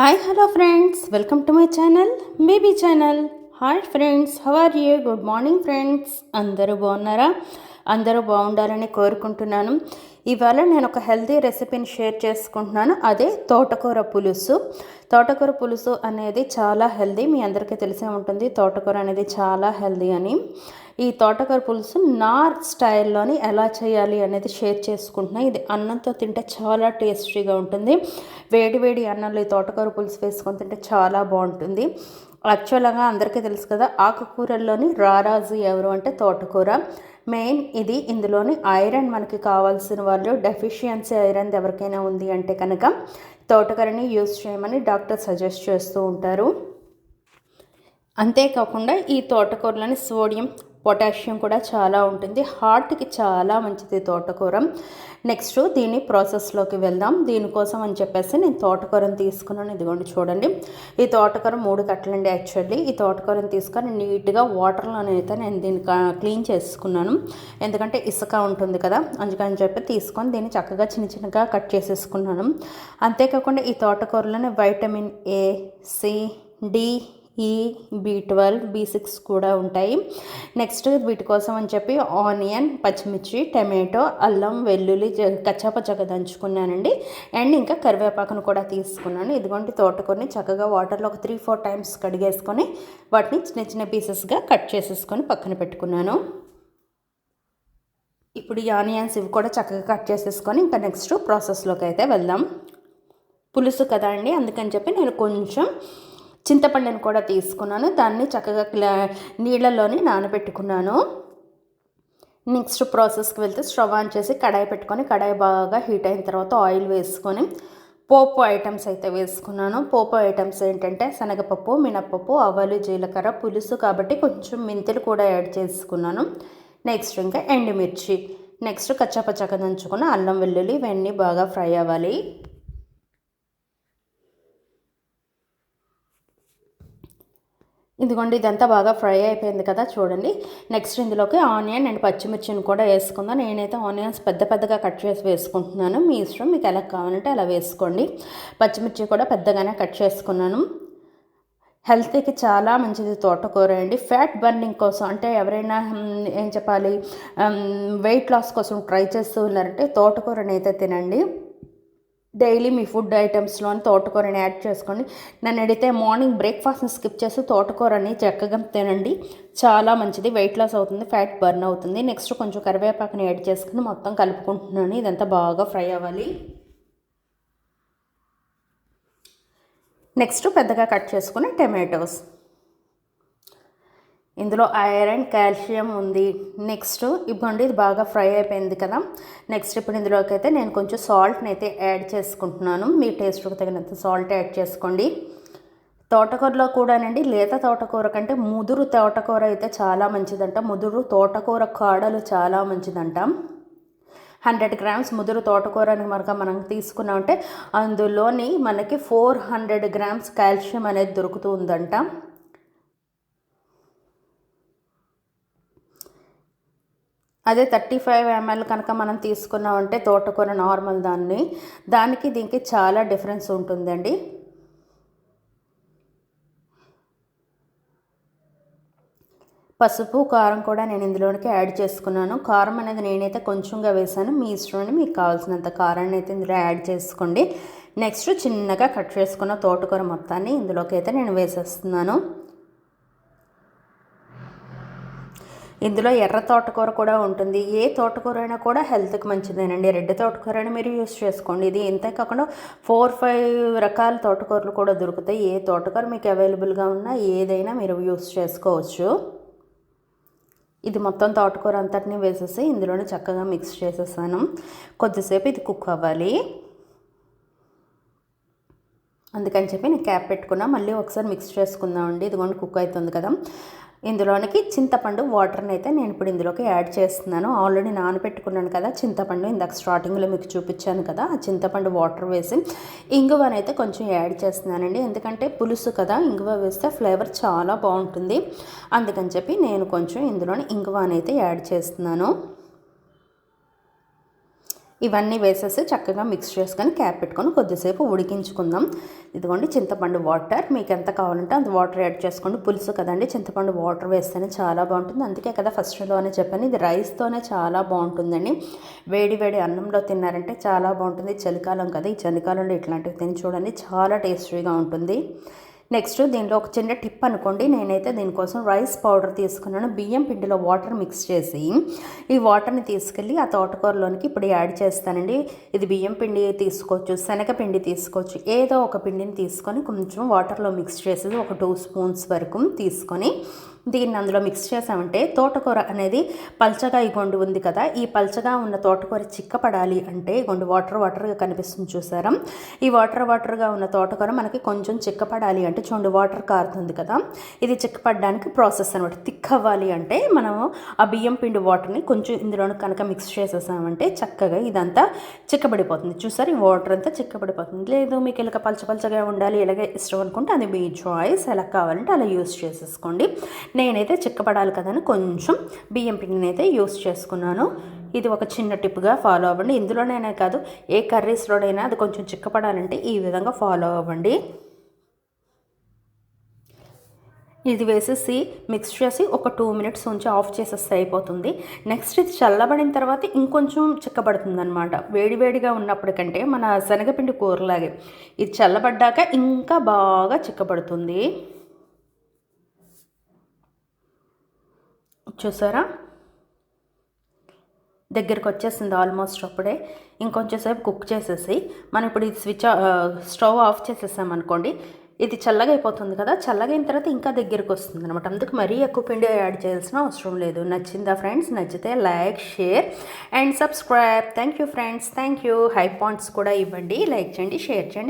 Hi hello friends welcome to my channel baby channel hi friends how are you good morning friends అందరూ బాగున్నారా? అందరూ బాగుండాలని కోరుకుంటున్నాను. ఇవాళ నేను ఒక హెల్తీ రెసిపీని షేర్ చేసుకుంటున్నాను. అదే తోటకూర పులుసు. తోటకూర పులుసు అనేది చాలా హెల్దీ మీ అందరికీ తెలిసే ఉంటుంది. తోటకూర అనేది చాలా హెల్దీ అని. ఈ తోటకూర పులుసు నా స్టైల్లోని ఎలా చేయాలి అనేది షేర్ చేసుకుంటున్నా. ఇది అన్నంతో తింటే చాలా టేస్టీగా ఉంటుంది. వేడి వేడి అన్నంలో ఈ తోటకూర పులుసు వేసుకొని తింటే చాలా బాగుంటుంది. యాక్చువల్గా అందరికీ తెలుసు కదా ఆకుకూరల్లోని రారాజు ఎవరు అంటే తోటకూర. మెయిన్ ఇది ఇందులోని ఐరన్ మనకి కావాల్సిన వాళ్ళు డెఫిషియన్సీ ఐరన్ ఎవరికైనా ఉంది అంటే కనుక తోటకూరని యూజ్ చేయమని డాక్టర్ సజెస్ట్ చేస్తూ ఉంటారు. అంతేకాకుండా ఈ తోటకూరలోని సోడియం పొటాషియం కూడా చాలా ఉంటుంది. హార్ట్కి చాలా మంచిది తోటకూర. నెక్స్ట్ దీని ప్రాసెస్లోకి వెళ్దాం. దీనికోసం అని చెప్పేసి నేను తోటకూరను తీసుకున్నాను. ఇదిగోండి చూడండి. ఈ తోటకూర మూడు కట్టలండి యాక్చువల్లీ. ఈ తోటకూరను తీసుకొని నీట్గా వాటర్లోనైతే నేను దీన్ని క్లీన్ చేసుకున్నాను. ఎందుకంటే ఇసుక ఉంటుంది కదా. అందుకని చెప్పి తీసుకొని దీన్ని చక్కగా చిన్న చిన్నగా కట్ చేసేసుకున్నాను. అంతేకాకుండా ఈ తోటకూరలోనే vitamin A C D E B twelve B six కూడా ఉంటాయి. నెక్స్ట్ వీటి కోసం అని చెప్పి ఆనియన్ పచ్చిమిర్చి టమాటో అల్లం వెల్లుల్లి కచ్చాపచ్చగా దంచుకున్నానండి. అండ్ ఇంకా కరివేపాకును కూడా తీసుకున్నాను. ఇదిగోండి తోటకొని చక్కగా వాటర్లో ఒక త్రీ ఫోర్ టైమ్స్ కడిగేసుకొని వాటిని చిన్న చిన్న పీసెస్గా కట్ చేసేసుకొని పక్కన పెట్టుకున్నాను. ఇప్పుడు ఈ ఆనియన్స్ ఇవి కూడా చక్కగా కట్ చేసేసుకొని ఇంకా నెక్స్ట్ ప్రాసెస్లోకి అయితే వెళ్దాం. పులుసు కదా అండి అందుకని చెప్పి నేను కొంచెం చింతపండుని కూడా తీసుకున్నాను. దాన్ని చక్కగా నీళ్ళలోనే నానబెట్టుకున్నాను. నెక్స్ట్ ప్రాసెస్కి వెళ్తే స్టవ్ ఆన్ చేసి కడాయి పెట్టుకొని కడాయి బాగా హీట్ అయిన తర్వాత ఆయిల్ వేసుకొని పోపు ఐటమ్స్ అయితే వేసుకున్నాను. పోపు ఐటమ్స్ ఏంటంటే శనగపప్పు మినప్పప్పు ఆవాలు జీలకర్ర పులుసు కాబట్టి కొంచెం మెంతులు కూడా యాడ్ చేసుకున్నాను. నెక్స్ట్ ఇంకా ఎండుమిర్చి. నెక్స్ట్ కచ్చాపచ్చగా దంచుకున్న అల్లం వెల్లుల్లి ఇవన్నీ బాగా ఫ్రై అవ్వాలి. ఇదిగోండి ఇదంతా బాగా ఫ్రై అయిపోయింది కదా చూడండి. నెక్స్ట్ ఇందులోకి ఆనియన్ అండ్ పచ్చిమిర్చిని కూడా వేసుకుందాం. నేనైతే ఆనియన్స్ పెద్ద పెద్దగా కట్ చేసి వేసుకుంటున్నాను. మీ ఇష్టం మీకు ఎలా కావాలంటే అలా వేసుకోండి. పచ్చిమిర్చి కూడా పెద్దగానే కట్ చేసుకున్నాను. హెల్త్కి చాలా మంచిది తోటకూర అండి. ఫ్యాట్ బర్నింగ్ కోసం అంటే ఎవరైనా ఏం చెప్పాలి వెయిట్ లాస్ కోసం ట్రై చేస్తూ ఉన్నారంటే తోటకూరని అయితే తినండి. డైలీ మీ ఫుడ్ ఐటమ్స్లోని తోటకూరని యాడ్ చేసుకోండి. నన్ను అడిగితే మార్నింగ్ బ్రేక్ఫాస్ట్ని స్కిప్ చేసి తోటకూరని చక్కగా తినండి. చాలా మంచిది. వెయిట్ లాస్ అవుతుంది ఫ్యాట్ బర్న్ అవుతుంది. నెక్స్ట్ కొంచెం కరివేపాకుని యాడ్ చేసుకుని మొత్తం కలుపుకుంటున్నాను. ఇదంతా బాగా ఫ్రై అవ్వాలి. నెక్స్ట్ పెద్దగా కట్ చేసుకుని టమాటోస్. ఇందులో ఐరన్ కాల్షియం ఉంది. నెక్స్ట్ ఇవ్వండి ఇది బాగా ఫ్రై అయిపోయింది కదా. నెక్స్ట్ ఇప్పుడు ఇందులోకి అయితే నేను కొంచెం సాల్ట్ని అయితే యాడ్ చేసుకుంటున్నాను. మీ టేస్ట్కి తగినంత సాల్ట్ యాడ్ చేసుకోండి. తోటకూరలో కూడానండి లేత తోటకూర కంటే ముదురు తోటకూర అయితే చాలా మంచిదంట. ముదురు తోటకూర కాడలు చాలా మంచిదంట. హండ్రెడ్ గ్రామ్స్ ముదురు తోటకూరని మనక మనం తీసుకున్నామంటే అందులోని మనకి ఫోర్ హండ్రెడ్ గ్రామ్స్ కాల్షియం అనేది దొరుకుతుందంట అదే థర్టీ ఫైవ్ ఎంఎల్ కనుక మనం తీసుకున్నామంటే తోటకూర నార్మల్ దాన్ని. దానికి దీనికి చాలా డిఫరెన్స్ ఉంటుందండి. పసుపు కారం కూడా నేను ఇందులోనికి యాడ్ చేసుకున్నాను. కారం అనేది నేనైతే కొంచెంగా వేసాను. మీ ఇష్టం మీకు కావాల్సినంత కారాన్ని అయితే ఇందులో యాడ్ చేసుకోండి. నెక్స్ట్ చిన్నగా కట్ చేసుకున్న తోటకూర మొత్తాన్ని ఇందులోకి అయితే నేను వేసేస్తున్నాను. ఇందులో ఎర్ర తోటకూర కూడా ఉంటుంది. ఏ తోటకూర అయినా కూడా హెల్త్కి మంచిదేనండి. రెడ్ తోటకూర అయినా మీరు యూస్ చేసుకోండి. ఇది ఇంతే కాకుండా ఫోర్ ఫైవ్ రకాల తోటకూరలు కూడా దొరుకుతాయి. ఏ తోటకూర మీకు అవైలబుల్గా ఉన్నా ఏదైనా మీరు యూస్ చేసుకోవచ్చు. ఇది మొత్తం తోటకూర అంతటిని వేసేసి ఇందులోనే చక్కగా మిక్స్ చేసేసాను. కొద్దిసేపు ఇది కుక్ అవ్వాలి. అందుకని చెప్పి నేను క్యాప్ పెట్టుకున్నా. మళ్ళీ ఒకసారి మిక్స్ చేసుకుందామండి. ఇదిగోండి కుక్ అవుతుంది కదా. ఇందులోనికి చింతపండు వాటర్ని అయితే నేను ఇప్పుడు ఇందులోకి యాడ్ చేస్తున్నాను. ఆల్రెడీ నానబెట్టుకున్నాను కదా చింతపండు. ఇందాక స్టార్టింగ్లో మీకు చూపించాను కదా ఆ చింతపండు వాటర్ వేసి ఇంగువని అయితే కొంచెం యాడ్ చేస్తున్నానండి. ఎందుకంటే పులుసు కదా ఇంగువ వేస్తే ఫ్లేవర్ చాలా బాగుంటుంది. అందుకని చెప్పి నేను కొంచెం ఇందులోని ఇంగువని అయితే యాడ్ చేస్తున్నాను. ఇవన్నీ వేసేసి చక్కగా మిక్స్ చేసుకొని క్యాప్ పెట్టుకొని కొద్దిసేపు ఉడికించుకుందాం. ఇదిగోండి చింతపండు వాటర్ మీకు ఎంత కావాలంటే అంత వాటర్ యాడ్ చేసుకోండి. పులుసు కదండి చింతపండు వాటర్ వేస్తేనే చాలా బాగుంటుంది. అందుకే కదా ఫస్ట్లోనే చెప్పాను. ఇది రైస్తోనే చాలా బాగుంటుందండి. వేడి వేడి అన్నంలో తిన్నారంటే చాలా బాగుంటుంది. చలికాలం కదా ఈ చలికాలంలో ఇట్లాంటివి తిని చూడండి. చాలా టేస్టీగా ఉంటుంది. నెక్స్ట్ దీనిలో ఒక చిన్న టిప్ అనుకోండి. నేనైతే దీనికోసం రైస్ పౌడర్ తీసుకున్నాను. బియ్యం పిండిలో వాటర్ మిక్స్ చేసి ఈ వాటర్ని తీసుకెళ్ళి ఆ తోటకూరలోనికి ఇప్పుడు యాడ్ చేస్తానండి. ఇది బియ్యం పిండి తీసుకోవచ్చు శనగపిండి తీసుకోవచ్చు ఏదో ఒక పిండిని తీసుకొని కొంచెం వాటర్లో మిక్స్ చేసేది ఒక టూ స్పూన్స్ వరకు తీసుకొని దీన్ని అందులో మిక్స్ చేసామంటే తోటకూర అనేది పల్చగా ఈ గొండు ఉంది కదా ఈ పల్చగా ఉన్న తోటకూర చిక్కపడాలి అంటే గొండు వాటర్ వాటర్గా కనిపిస్తుంది చూసారా? ఈ వాటర్ వాటర్గా ఉన్న తోటకూర మనకి కొంచెం చిక్కపడాలి అంటే చూడండి వాటర్ కారుతుంది కదా ఇది చిక్కపడడానికి ప్రాసెస్ అనమాట థిక్ అవ్వాలి అంటే మనము ఆ బియ్యం పిండి వాటర్ని కొంచెం ఇందులో కనుక మిక్స్ చేసేసామంటే చక్కగా ఇదంతా చిక్కబడిపోతుంది. చూసారు? ఈ వాటర్ అంతా చిక్కబడిపోతుంది. లేదు మీకు ఇలాగ పల్చ పల్చగా ఉండాలి ఇలాగే ఇష్టం అనుకుంటే అది మీ చాయిస్ ఎలా కావాలంటే అలా యూస్ చేసేసుకోండి. నేనైతే చిక్కపడాలి కదని కొంచెం బియ్యం పిండిని అయితే యూస్ చేసుకున్నాను. ఇది ఒక చిన్న టిప్గా ఫాలో అవ్వండి. ఇందులోనైనా కాదు ఏ కర్రీస్లోనైనా అది కొంచెం చిక్కపడాలంటే ఈ విధంగా ఫాలో అవ్వండి. ఇది వేసేసి మిక్స్ చేసి ఒక టూ మినిట్స్ ఉంచి ఆఫ్ చేసేస్తే అయిపోతుంది. నెక్స్ట్ ఇది చల్లబడిన తర్వాత ఇంకొంచెం చిక్కబడుతుంది అనమాట వేడివేడిగా ఉన్నప్పటికంటే మన శనగపిండి కూరలాగే. ఇది చల్లబడ్డాక ఇంకా బాగా చిక్కబడుతుంది. చూసారా? దగ్గరికి వచ్చేసింది ఆల్మోస్ట్ అప్పుడే. ఇంకొంచెం సేపు కుక్ చేసేసి మనం ఇప్పుడు ఇది స్విచ్ స్టవ్ ఆఫ్ చేసేసాం అనుకోండి ఇది చల్లగా అయిపోతుంది కదా చల్లగా అయిన తర్వాత ఇంకా దగ్గరికి వస్తుంది అనమాట అందుకు మరీ ఎక్కువ పిండి యాడ్ చేయాల్సిన అవసరం లేదు. నచ్చిందా ఫ్రెండ్స్? నచ్చితే like share and subscribe. Thank you friends thank you hype points కూడా ఇవ్వండి. లైక్ చేయండి షేర్ చేయండి.